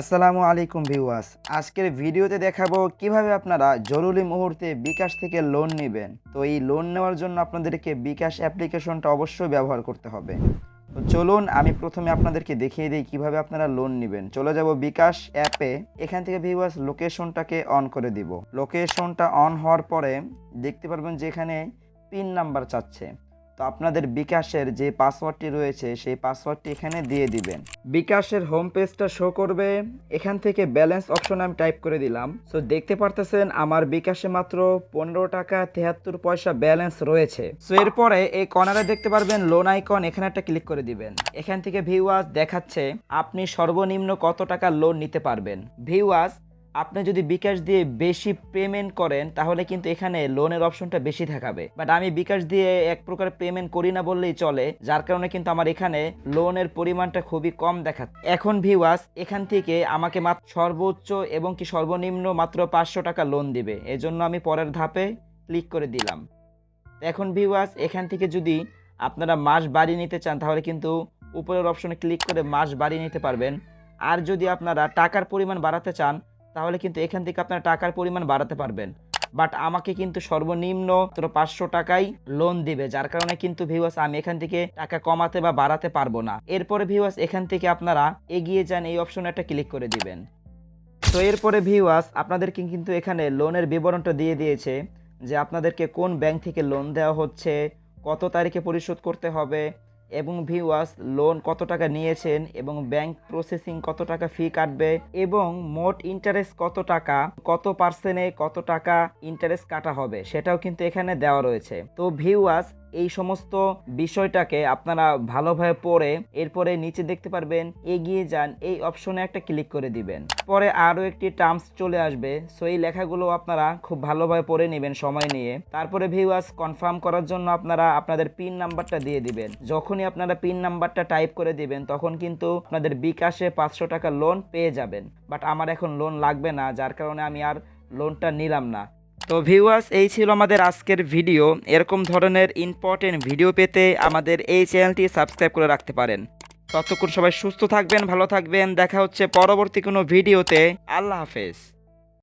আসসালামু আলাইকুম ভিউয়ার্স। আজকের ভিডিওতে দেখাবো কীভাবে আপনারা জরুরি মুহূর্তে বিকাশ থেকে লোন নেবেন। তো এই লোন নেওয়ার জন্য আপনাদেরকে বিকাশ অ্যাপ্লিকেশনটা অবশ্যই ব্যবহার করতে হবে। তো চলুন আমি প্রথমে আপনাদেরকে দেখিয়ে দিই কীভাবে আপনারা লোন নেবেন। চলে যাব বিকাশ অ্যাপে। এখান থেকে ভিউয়ার্স লোকেশনটাকে অন করে দিব। লোকেশনটা অন হওয়ার পরে দেখতে পারবেন যে এখানে পিন নাম্বার চাচ্ছে। তো আপনাদের বিকাশের যে পাসওয়ার্ডটি রয়েছে, সেই পাসওয়ার্ডটি এখানে দিয়ে দিবেন। বিকাশের হোম পেজটা শো করবে। এখান থেকে ব্যালেন্স অপশন আমি টাইপ করে দিলাম। সো দেখতে পারতেছেন আমার বিকাশে মাত্র পনেরো টাকা তেহাত্তর পয়সা ব্যালেন্স রয়েছে। সো এরপরে এই কর্নারে দেখতে পারবেন লোন আইকন এখানে একটা ক্লিক করে দিবেন। এখান থেকে ভিউয়ার্স দেখাচ্ছে, আপনি সর্বনিম্ন কত টাকা লোন নিতে পারবেন? ভিউয়ার্স আপনি যদি বিকাশ দিয়ে বেশি পেমেন্ট করেন, তাহলে কিন্তু এখানে লোনের অপশনটা বেশি থাকাবে বাট আমি বিকাশ দিয়ে এক প্রকার পেমেন্ট করি না বললেই চলে, যার কারণে কিন্তু আমার এখানে লোনের পরিমাণটা খুবই কম দেখাচ্ছে এখন ভিওয়াস এখান থেকে আমাকে মাত্র সর্বোচ্চ এবং কি সর্বনিম্ন মাত্র পাঁচশো টাকা লোন দিবে। এজন্য আমি পরের ধাপে ক্লিক করে দিলাম। এখন ভিওয়াস এখান থেকে যদি আপনারা মাস বাড়িয়ে নিতে চান, তাহলে কিন্তু উপরের অপশনে ক্লিক করে মাস বাড়িয়ে নিতে পারবেন। আর যদি আপনারা টাকার পরিমাণ বাড়াতে চান তাহলে কিন্তু এখান থেকে আপনারা টাকার পরিমাণ বাড়াতে পারবেন। বাট আমাকে কিন্তু সর্বনিম্ন মাত্র পাঁচশো টাকাই লোন দিবে। যার কারণে কিন্তু ভিউয়ার্স আমি এখান থেকে টাকা কমাতে বা বাড়াতে পারব না। এরপরে ভিউয়ার্স এখান থেকে আপনারা এগিয়ে যান, এই অপশনে একটা ক্লিক করে দিবেন। তো এরপরে ভিউয়ার্স আপনাদেরকে কিন্তু এখানে লোনের বিবরণটা দিয়ে দিয়েছে যে আপনাদেরকে কোন ব্যাংক থেকে লোন দেওয়া হচ্ছে, কত তারিখে পরিশোধ করতে হবে এবং ভিউয়ার্স লোন কত টাকা নিয়েছেন এবং ব্যাংক প্রসেসিং কত টাকা ফি কাটবে এবং মোট ইন্টারেস্ট কত টাকা, কত পার্সেন্টে কত টাকা ইন্টারেস্ট কাটা হবে, সেটাও কিন্তু এখানে দেওয়া রয়েছে। তো ভিউয়ার্স এই সমস্ত বিষয়টাকে আপনারা ভালোভাবে পড়ে, এরপরে নিচে দেখতে পারবেন, এগিয়ে যান, এই অপশনে একটা ক্লিক করে দিবেন। পরে আরও একটি টার্মস চলে আসবে সো এই লেখাগুলো আপনারা খুব ভালোভাবে পড়ে নেবেন সময় নিয়ে। তারপরে ভিউয়ার্স কনফার্ম করার জন্য আপনারা আপনাদের পিন নাম্বারটা দিয়ে দিবেন। যখনই আপনারা পিন নাম্বারটা টাইপ করে দিবেন, তখন কিন্তু আপনাদের বিকাশে পাঁচশো টাকা লোন পেয়ে যাবেন। বাট আমার এখন লোন লাগবে না, যার কারণে আমি আর লোনটা নিলাম না। তো ভিউয়ার্স এই ছিল আমাদের আজকের ভিডিও এরকম ধরনের ইম্পর্টেন্ট ভিডিও পেতে আমাদের এই চ্যানেলটি সাবস্ক্রাইব করে রাখতে পারেন। ততক্ষণ সবাই সুস্থ থাকবেন, ভালো থাকবেন। দেখা হচ্ছে পরবর্তী কোনো ভিডিওতে আল্লাহ হাফেজ।